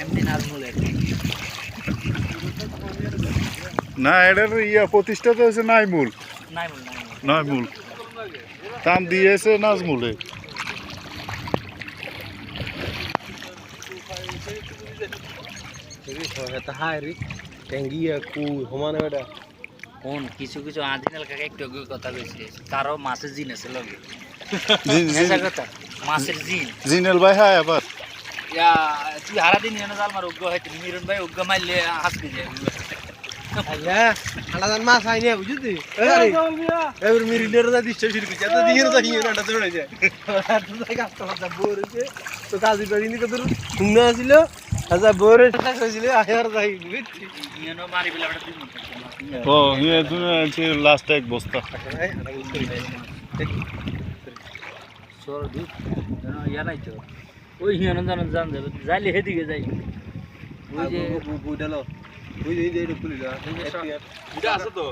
এমনি না এটার ইয়া প্রতিষ্ঠাতা হয়েছে নাইমুল। নাইমুল নাইমুল। দিয়েছে নাজমুলে। কোন? কিছু কিছু আদিনাল কাকা একটু কথা কইছে। কারও মাছের জিন আছে লগে। কথা? মাছের জিন। জিনেল ভাই হ্যাঁ আবার ইয়া তুই হারা দিন এনে জাল মার উগ্গ হইতে। মিরন ভাই উগ্গ মারলে হাসবি যায়। আল্লাহ আলাদান মাছ আইনে বুঝলি এবার মেরি নেরে দা দিচ্ছে শুরু করছে এত দিয়ে না হিয়ে না তো কাজ করতে বোর হইছে তো কাজই করিনি কত শুনে আসিল আচ্ছা বোর হইছিল আয়ার যাই বুঝছি বড় ও ইয়ে তুমি আছে লাস্ট এক বস্তা। সর দুধ? ইয়া নাই তো। ওই হিয়ানো জানো জান যাবে যাইলে হেদিকে যাই। ওই যে বুইডালো বুই দেই দেই খুলিল এটা আছে তো।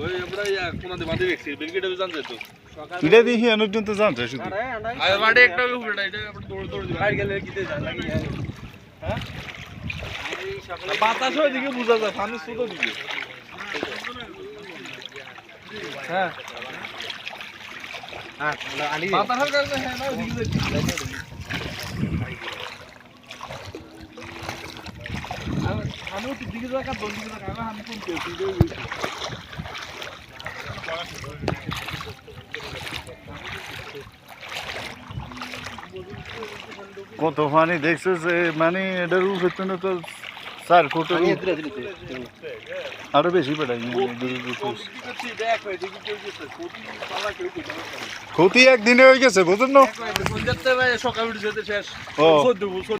ওই আমরা ইয়া কোনাতে বাঁধে দেখছি ব্রিগেডে জানতে তো। এটা দিয়ে হিয়ানো পর্যন্ত জানছে শুধু। আরে বাড়ি একটা উপরে এটা আমরা দৌড় দৌড় দিবা। বাইরে গেলে কিতে জান লাগি বাতাস ওইদিকে বুঝা যায় পানি সুতো দিকে হ্যাঁ। হ্যাঁ আলি। কারণে হ্যাঁ না ওইদিকে যাচ্ছি আমি- আমি ওই দিকে যাকা দোল দিকে যাকা আমি আমি কোন কত পানি দেখছ যে মানে এটার উপরে তো চার ফুট আমি এদিকে দিতে আরও বেশি দেখ গেছে? ক্ষতি একদিনে হয়ে গেছে বুঝলেন না? সকালে উঠে যেতে শেষ।